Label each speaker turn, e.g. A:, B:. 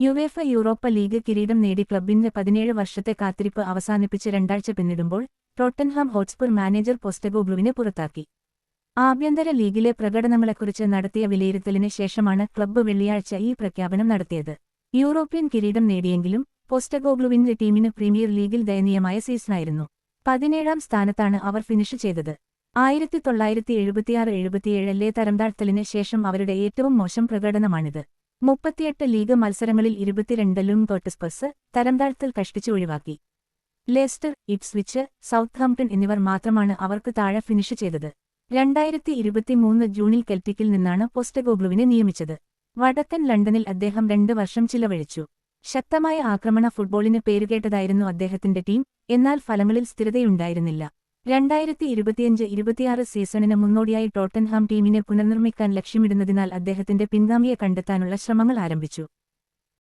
A: UEFA Europa league കിരീടം നേടി ക്ലബിന്റെ പതിനേഴ് വർഷത്തെ കാത്തിരിപ്പ് അവസാനിപ്പിച്ച് രണ്ടാഴ്ച പിന്നിടുമ്പോൾ ടോട്ടൻഹാം ഹോട്ട്സ്പുർ മാനേജർ പോസ്റ്റഗോബ്ലുവിനെ പുറത്താക്കി. ആഭ്യന്തര ലീഗിലെ പ്രകടനങ്ങളെക്കുറിച്ച് നടത്തിയ വിലയിരുത്തലിന് ശേഷമാണ് ക്ലബ്ബ് വെള്ളിയാഴ്ച ഈ പ്രഖ്യാപനം നടത്തിയത്. യൂറോപ്യൻ കിരീടം നേടിയെങ്കിലും പോസ്റ്റഗോഗ്ലുവിന്റെ ടീമിന് പ്രീമിയർ ലീഗിൽ ദയനീയമായ സീസണായിരുന്നു. പതിനേഴാം സ്ഥാനത്താണ് അവർ ഫിനിഷ് ചെയ്തത്. ആയിരത്തി തൊള്ളായിരത്തി എഴുപത്തിയാറ് എഴുപത്തിയേഴിലെ തരംതാഴ്ത്തലിന് ശേഷം അവരുടെ ഏറ്റവും മോശം പ്രകടനമാണിത്. മുപ്പത്തിയെട്ട് ലീഗ് മത്സരങ്ങളിൽ ഇരുപത്തിരണ്ടിലും തോട്ടസ്പസ് തരംതാഴ്ത്തിൽ കഷ്ടിച്ച് ഒഴിവാക്കി. ലെസ്റ്റർ ഇപ്സ്വിച്ച് സൗത്ത്ഹാംപ്ടൺ എന്നിവർ മാത്രമാണ് അവർക്ക് താഴെ ഫിനിഷ് ചെയ്തത്. രണ്ടായിരത്തി ഇരുപത്തിമൂന്ന് ജൂണിൽ കെൽറ്റിക്കിൽ നിന്നാണ് പോസ്റ്റഗോഗ്ലുവിനെ നിയമിച്ചത്. വടക്കൻ ലണ്ടനിൽ അദ്ദേഹം രണ്ട് വർഷം ചിലവഴിച്ചു. ശക്തമായ ആക്രമണ ഫുട്ബോളിന് പേരുകേട്ടതായിരുന്നു അദ്ദേഹത്തിന്റെ ടീം എന്നാൽ ഫലങ്ങളിൽ സ്ഥിരതയുണ്ടായിരുന്നില്ല. രണ്ടായിരത്തി ഇരുപത്തിയഞ്ച് ഇരുപത്തിയാറ് സീസണിന് മുന്നോടിയായി ടോട്ടൻഹാം ടീമിനെ പുനർനിർമ്മിക്കാൻ ലക്ഷ്യമിടുന്നതിനാൽ അദ്ദേഹത്തിന്റെ പിൻഗാമിയെ കണ്ടെത്താനുള്ള ശ്രമങ്ങൾ ആരംഭിച്ചു.